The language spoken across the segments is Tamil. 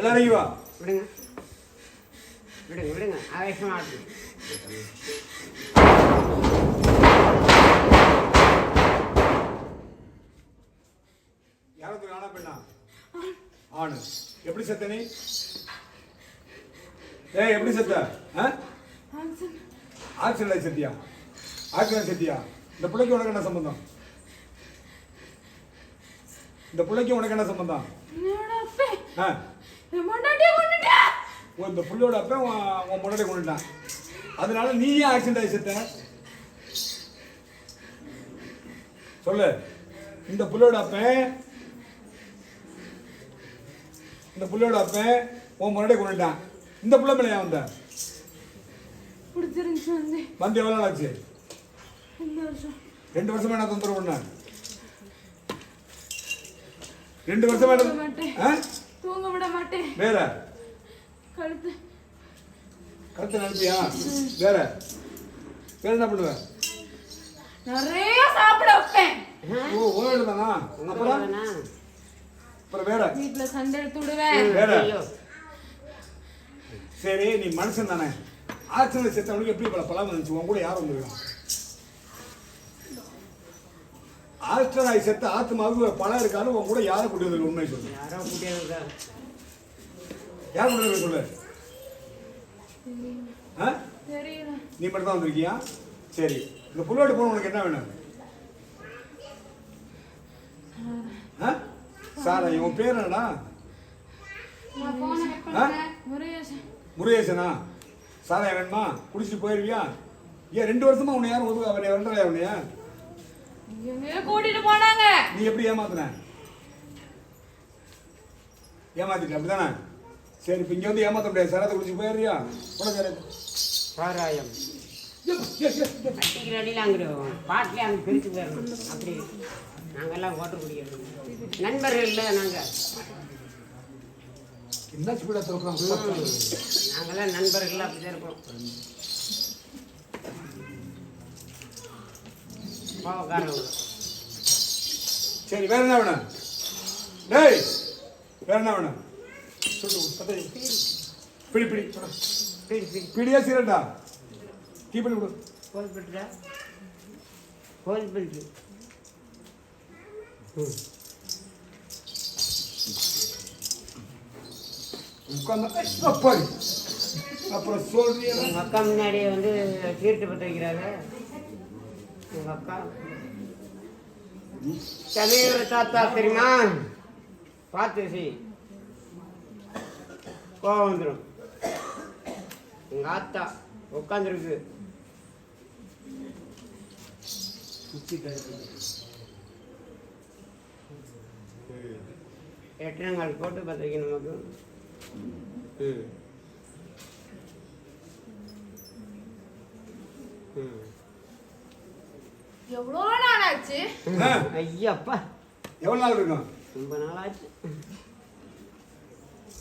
எல்லாம் இறங்கி வா. விடுங்க. விடுங்க விடுங்க. ஆவேசமாக ஆடுங்க யாருக்கு ஆனா பெண்ணா? ஆணு. எப்படி செத்த நீ? ஏய் எப்படி செத்த? ஆ? ஆக்சிடென்ட் செத்தியா? ஆக்சிடென்ட் செத்தியா? இந்த பிள்ளைக்கு உனக்கு என்ன சம்பந்தம்? இந்த பிள்ளைக்கு உனக்கு என்ன சம்பந்தம்? அப்பே இந்த புள்ளையோட அப்ப உன் முன்னாடி கொண்டுட்டான். அதனால நீ ஏன் ஆக்சிடென்ட் ஆகி செத்த. சொல்லு. இந்த புள்ளையோட அப்பன் இந்த புள்ளையோட அப்பன் உன் முன்னாடி கொண்டுட்டான். இந்த புள்ள மேலே ஏன் வந்த? பிடிச்சிருந்துச்சு வந்து. வந்து எவ்வளோ நாள் ஆச்சு? ரெண்டு வருஷமா. என்ன தொந்தரவு பண்ண? ரெண்டு வருஷமா என்ன? தூங்க விட மாட்டேன் வேற? கழுத்து. கருத்து நினைப்பியா? வேற? வேற என்ன பண்ணுவ? நிறைய சாப்பிட வைப்பேன். ஓ ஓடு தானா அப்புறம் அப்புறம் வேற? வீட்டுல சண்டை எடுத்து விடுவேன். வேற? சரி நீ மனுஷன் தானே. ஆக்சிடென்ட் செத்தவனுக்கு எப்படி பல பலம் வந்துச்சு உன் கூட யார் வந்துருக்கான் ஆகி செத்த ஆத்மாவுக்கு ஒரு பலம் இருக்காது உன் கூட யாரை கூட்டி வந்து உண்மை சொல்லு. யாரோ கூட்டியாங்க யார் கூட்டி வந்து சொல்லு? நீ மட்டும் தான் வந்திருக்கியா? சரி. இந்த புல்லோடு போன உனக்கு என்ன வேணும்? ஆ? சாரா உன் பேர் என்னடா? முருகேசன். சாராயம் வேணுமா? குடிச்சிட்டு போயிருவியா? ஏன் ரெண்டு வருஷமா உன்னை யாரும் ஒதுக்க அவனை வரலையா உன்னைய? கூட்டிட்டு போனாங்க. நீ எப்படி ஏமாத்துன? ஏமாத்திட்ட அப்படிதானே? சரி இப்போ இங்கே வந்து ஏமாத்த முடியாது. சாராயத்தை குடிச்சு போயிடுறியா? உனக்கு அங்கே பாட்டிலே அங்கே பிரித்து போயிடணும். அப்படி நாங்கெல்லாம் ஓட்டு குடிக்கிறது நண்பர்கள் இல்லை நாங்கள் என்ன ஸ்பீடாக நண்பர்கள் அப்படிதான் இருப்போம் சரி வேற என்ன வேணும்? டேய் வேற என்ன வேணும்? பிடி பிடி. பிடி பிடி பிடியா சீரட்டா டீ பண்ணி கொடு. கோல் பிடிடா கோல் பிடி உட்காந்து அப்புறம் சொல்றியா. எங்கள் அக்கா முன்னாடியே வந்து சீட்டு பற்ற வைக்கிறாங்க எங்கள் அக்கா தமிழோட தாத்தா தெரியுமா பார்த்து சி கோவம் வந்துடும் எங்கள் ஆத்தா உட்காந்துருக்கு எட்டனங்கால் போட்டு பற்ற நமக்கு ம் ம் எவ்வளோ நாள் ஆச்சு ஐயப்பா. எவ்வளவு நாள் இருக்கும் ரொம்ப நாளாச்சு.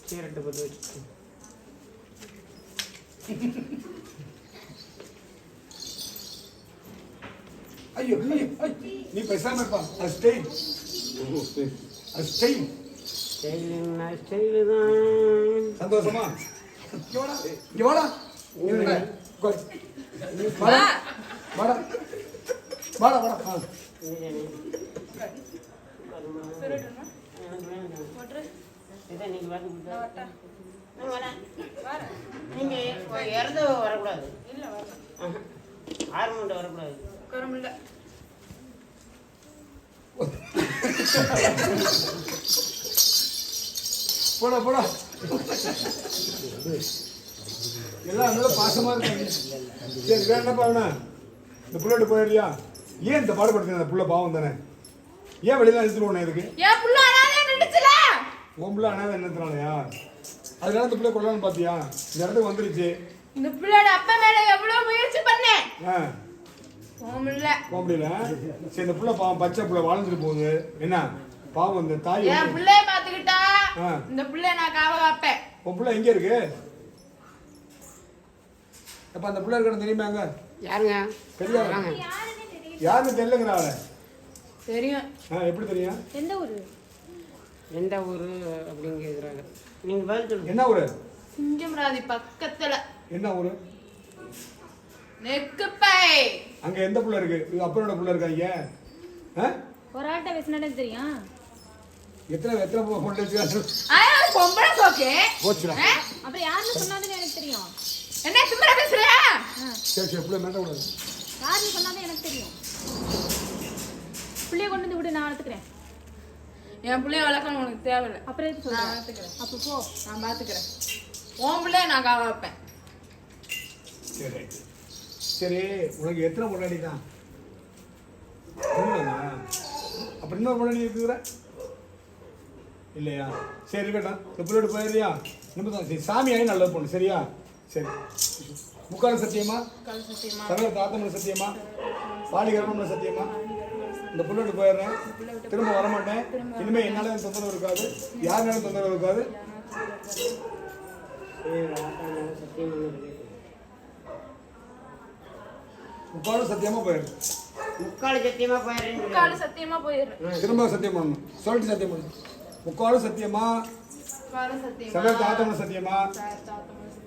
சீரட்டு போட்டு வச்சு ஐயோ. நீ பேசாம இருப்பா. அது ஸ்டெயின் அது ஸ்டைலுன்னா ஸ்டைலு தான். சந்தோஷமா? இங்க வாடா. இங்க. வாடா. வாடா வாடா நீங்கள் இறந்து வரக்கூடாது. ஆறு மணி வரக்கூடாது. கருமில்ல போடா போடா. எல்லாம் நல்லா பாசமா இருக்காங்க சரி வேணும் இந்த புள்ளோட்டு போயிடுறியா? ஏன் இந்த பாடுபடுத்த அந்த புள்ள பாவம் தானே? ஏன் வெளியில எடுத்துட்டு போனேன் இதுக்கு? என் புள்ள அனாதையா நின்னுச்சுல? உன் புள்ள அனாதை என்னத்தினாலயா அதனால இந்த பிள்ளை கொள்ளலாம்னு பாத்தியா? இந்த இடத்துக்கு வந்துருச்சு. இந்த பிள்ளையோட அப்பா மேல எவ்வளவு முயற்சி பண்ணேன் ஆ. முடியல சரி இந்த புள்ள பாவம் பச்சை புள்ள வாழ்ந்துட்டு போகுது. என்ன? பாவம் இந்த தாய் என் பிள்ளைய பாத்துக்கிட்டா ஆ. இந்த பிள்ளைய நான் காவ காப்பேன். உன் புள்ள எங்க இருக்கு? அப்ப அந்த புள்ள இருக்கணும் தெரியுமா அங்க யாருங்க? வாங்க. யாருன்னு தெரியலங்கிறா அவளை தெரியும். ஆ எப்படி தெரியும்? எந்த ஊரு? எந்த ஊர் அப்படின்னு கேட்குறாங்க நீங்க பதில் சொல்லுங்க. என்ன ஊரு? சிங்கம்ராதி பக்கத்துல. என்ன ஊரு? நெக்குப்பை. அங்க எந்த புள்ள இருக்கு? இது அப்பனோட புள்ள இருக்காங்க ஆ? ஒரு ஆள்கிட்ட பேசினாலே தெரியும்? எத்தனை எத்தனை பொண்ணு வச்சுக்காரு பொம்பளை சோக்கு போச்சுடா. ஆ? அப்புறம் யாருன்னு சொன்னாலும் எனக்கு தெரியும். என்ன சும்மா பேசுறியா சரி சரி புள்ள மேட்ட கூடாது யாருன்னு சொன்னாலும் எனக்கு தெரியும். பிள்ளைய கொண்டு வந்து விடு நான் வளர்த்துக்கிறேன். என் பிள்ளைய வளர்க்கணும் உனக்கு தேவையில்லை. அப்புறம் எதுக்கு நான் சொல்றேன் வளர்த்துக்கிறேன். அப்போ போ. நான் பாத்துக்கிறேன் உன் பிள்ளைய நான் காவ வைப்பேன் சரி. சரி உனக்கு எத்தனை முன்னாடி தான்? ஒண்ணுதானா? அப்ப இன்னொரு முன்னாடி இருக்குற இல்லையா? சரி இருக்கட்டும். இந்த புள்ளோடு போயிடுறியா? நிமிடம் சரி சாமியாகி நல்லது பொண்ணு சரியா? சரி. முக்கால் சத்தியமா? சகல தாத்தமன சத்தியமா? பாடி கர்ப்பம்ல சத்தியமா. இந்த புள்ளோடு போயிடுறேன். திரும்ப வரமாட்டேன். இனிமே என்னால தொந்தரவு இருக்காது. யாருனாலும் தொந்தரவு இருக்காது. முக்காலும் சத்தியமா போயிடுறேன் முக்கால் சத்தியமா போயிடுறேன் காலு சத்தியமா போயிடுறேன். திரும்ப சத்தியம் பண்ணணும். சொல்லிட்டு சத்தியம் பண்ணணும். முக்காலும் சத்தியமா? சத்தியமா? சத்தியமா?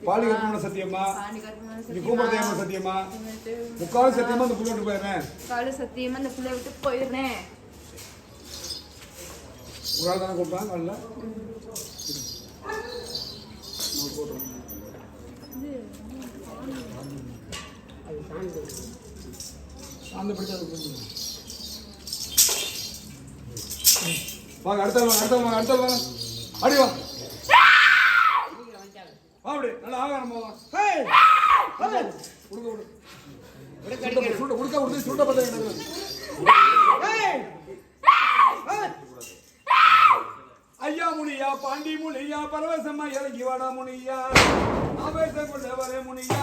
பாலி கர்ப்பம்ல சத்தியமா இது சத்தியமா கூப்பிடுறதையாம சத்தியமா சத்தியமா இந்த புள்ளோட்டு போயிடுறேன். காலு சத்தியமா இந்த பிள்ளை விட்டு போயிடுறேன். ஒரு ஆள் தானே கூப்பிட்டாங்க காலைல? அந்த பிடிச்சது கூப்பிடுங்க. வாங்க அடுத்த வாங்க அடுத்த வாங்க அடுத்த வாங்க. அடி ஆகாரம் சுட்ட பத்த ஹேய். ஐயா முனியா பாண்டி முனியா பரவசமா இறங்கி வாடா முனியா. ஆவேச கொண்ட வர முனியா.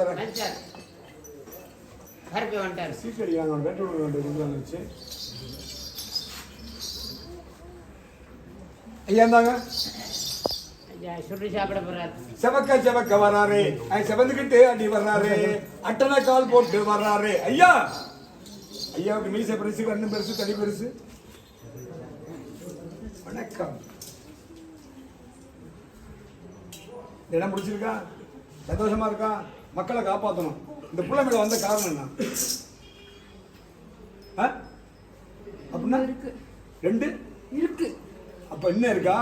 தரேன். கருப்பி வந்துட்டார். சீட் அடிக்காங்க அவன் வேட்டு விட வேண்டிய இதுதான் வச்சு ஐயா இருந்தாங்க செவக்க செவக்க வராரு. ஐ செவந்துக்கிட்டு அடி வர்றாரு. அட்டனை கால் போட்டு வர்றாரு. ஐயா! ஐயாவுக்கு மீசை பெருசு கண்ணு பெருசு தடி பெருசு. வணக்கம். இடம் பிடிச்சிருக்கா? சந்தோஷமா இருக்கா? மக்களை காப்பாற்றணும் இந்த புள்ள மேல வந்த காரணம் என்ன? அப்படின்னா? இருக்கு. ரெண்டு? இருக்கு. அப்ப என்ன இருக்கா?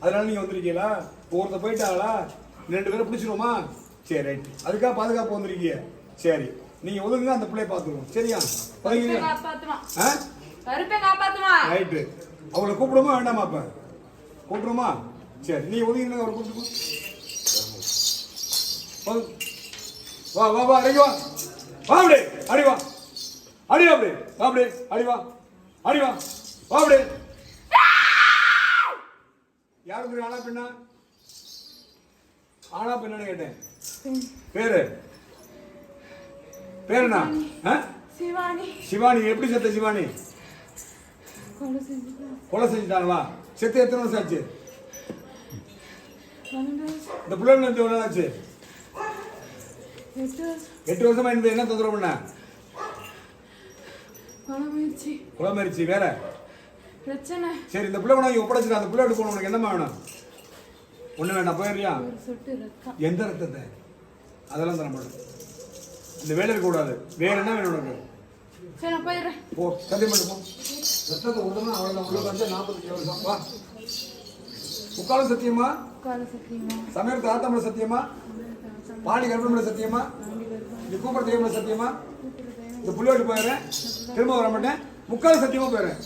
அதனால நீங்க வந்திருக்கீங்களா? ஒருத்த போயிட்டாங்களா ரெண்டு பேரும் பிடிச்சிருவோமா? சரி ரைட் அதுக்காக பாதுகாப்பு வந்திருக்கீங்க. சரி. நீங்க ஒதுங்க அந்த பிள்ளைய பாத்துருவோம் சரியா? ரைட்டு அவளை கூப்பிடுமா வேண்டாமா அப்ப? கூப்பிடுமா சரி. நீ ஒதுங்கினா அவரை கூப்பிட்டு. வா வா வா அடி வா. வா அப்படி அடி வா. அடி அப்படி வா அப்படி அடி வா. அடி வா வா அப்படி யாரு தெரியும் ஆனா பெண்ணா? ஆனா பெண்ணான்னு கேட்டேன். பேரு? பேரு என்ன ஆ? சிவானி. சிவானி எப்படி செத்த சிவானி? கொலை செஞ்சுட்டாங்களா செத்து எத்தனை வருஷம் ஆச்சு? இந்த பிள்ளைங்க நாள் ஆச்சு? எட்டு வருஷம் இருந்து என்ன தொந்தரவு பண்ண? மறிச்சு வேற? பிரச்சனை. சரி இந்த பிள்ளை உனக்கு ஒப்படைச்சிட்டு அந்த பிள்ளை போன உனக்கு என்னமா வேணும்? ஒண்ணு வேண்டாம் போயிடுறியா? எந்த ரத்தத்தை? அதெல்லாம் தர மாட்டேன். இந்த வேலை இருக்கக்கூடாது. வேற என்ன வேணும் உனக்கு? சரி நான் போயிடுறேன். போ சத்தியம் பண்ணு போ. ரத்தத்தை விடணும் அவ்வளோதான் உள்ள வந்து நாற்பத்தஞ்சு வருஷம் வா. முக்காலம் சத்தியமா? சத்தியமா? சமயத்து ஆத்தமல சத்தியமா? பாடி கர்ப்பமல சத்தியமா? இந்த கூப்பிட தெய்வமல சத்தியமா? இந்த புள்ளியோட்டு போயிடுறேன். திரும்ப வர மாட்டேன். முக்கால் சத்தியமா போயிடுறேன்.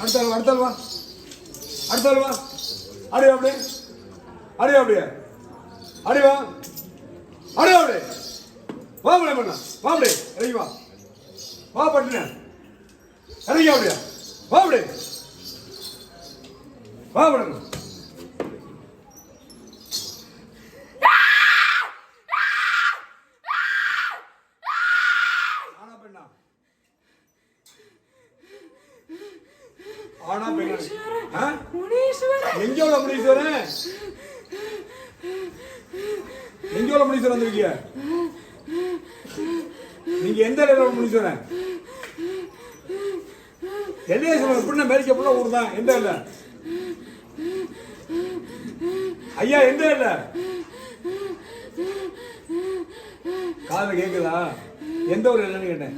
அடுத்த ஆள் வா, அடுத்த ஆள் வா. அடுத்த ஆள் வா. அடி அப்படி அடி அப்படியே அடி வா. அடி அப்படி வா முடிய பண்ண வா அப்படி இறங்கி வா. வா பட்டுன. இறங்கி அப்படியே வா அப்படி வா விடுங்க ஆனா பெண்ணா ஆனா? முனீஸ்வரன். எங்க உள்ள முனீஸ்வரன்? எங்க உள்ள முனீஸ்வரன் வந்திருக்கீங்க நீங்க எந்த இடத்துல உள்ள முனீஸ்வரன்? எல்லையேஸ்வரன் எப்படின்னா மேரிக்க புள்ள ஊர் தான். எந்த இல்ல ஐயா எந்த இல்ல காதுல கேக்குதா? எந்த ஒரு இல்லைன்னு கேட்டேன்.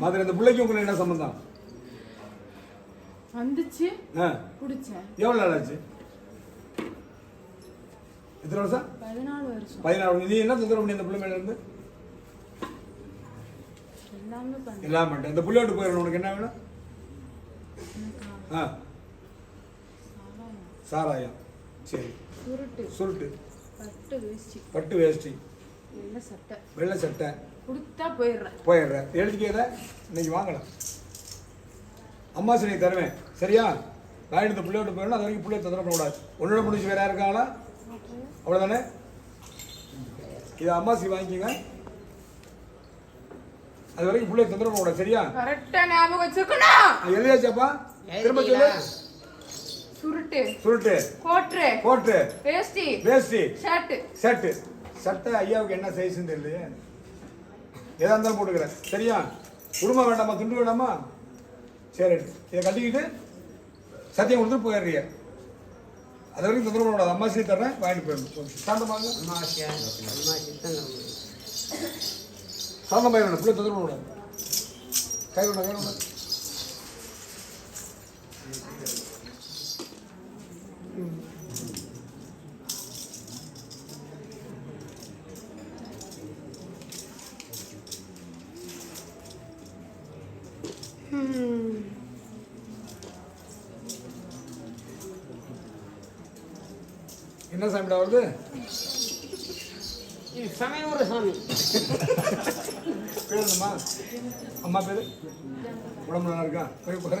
மதுரை. அந்த பிள்ளைக்கு உங்களுக்கு என்ன சம்பந்தம்? வந்துச்சு ஆ. பிடிச்சேன் எவ்வளவு நாள் ஆச்சு? எத்தனை வருஷம்? பதினாலு வருஷம். பதினாறு நீ என்ன தொந்தரவு பண்ணி அந்த பிள்ளை மேல இருந்து? எல்லாமே பண்ண எல்லாம் பண்ணிட்டேன். இந்த புள்ளை விட்டு போயிடணும். உனக்கு என்ன வேணும்? ஆ. சாராயம். சரி. சுருட்டு. சுருட்டு. பட்டு வேஷ்டி. பட்டு வேஷ்டி. வெள்ளை சட்டை. வெள்ளை சட்டை. கொடுத்தா போயிடுறேன். போயிடுறேன். எழுதிக்கிறத இன்னைக்கு வாங்கலாம் அம்மா சரி தருவேன். சரியா? வாங்கிட்டு இந்த பிள்ளை விட்டு போயிடணும் அது வரைக்கும் பிள்ளைய தொந்தரவு பண்ணக்கூடாது. உன்னோட முடிச்சு வேற யார் இருக்காங்களா அவ்வளோதானே இது அம்மாசி வாங்கிக்கோங்க. அது வரைக்கும் பிள்ளைய தொந்தரவு பண்ணக்கூடாது. சரியா? கரெக்டா ஞாபகம் வச்சுக்கணும் எழுதியாச்சாப்பா? திரும்ப சொல்லு. சுருட்டு. சுருட்டு. கோட்ரு. கோட்டு வேஷ்டி வேஷ்டி ஷர்ட் ஷர்ட்டு. சட்டை ஐயாவுக்கு என்ன சைஸ்ன்னு தெரியலையே. எதா இருந்தாலும் போட்டுக்கிறேன். சரியா? குடும்பம் வேண்டாமா? துண்டு வேண்டாமா? சரி இதை கட்டிக்கிட்டு சத்தியம் கொடுத்துட்டு போயிடுறீங்க. அது வரைக்கும் தொந்தரவு பண்ணக்கூடாது. அம்மா சீ தர்றேன் வாங்கிட்டு போயிடணும். சாந்தமாக சாந்தமாக வேணும். பிள்ளை தொந்தரவு பண்ணக்கூடாது. கை கொண்டா கை கொண்டா என்ன சாமிடா வருது? சமயபுர சாமி. பேர் என்னம்மா? அம்மா பேரு? உடம்பு நல்லா இருக்கா? போய் பாரு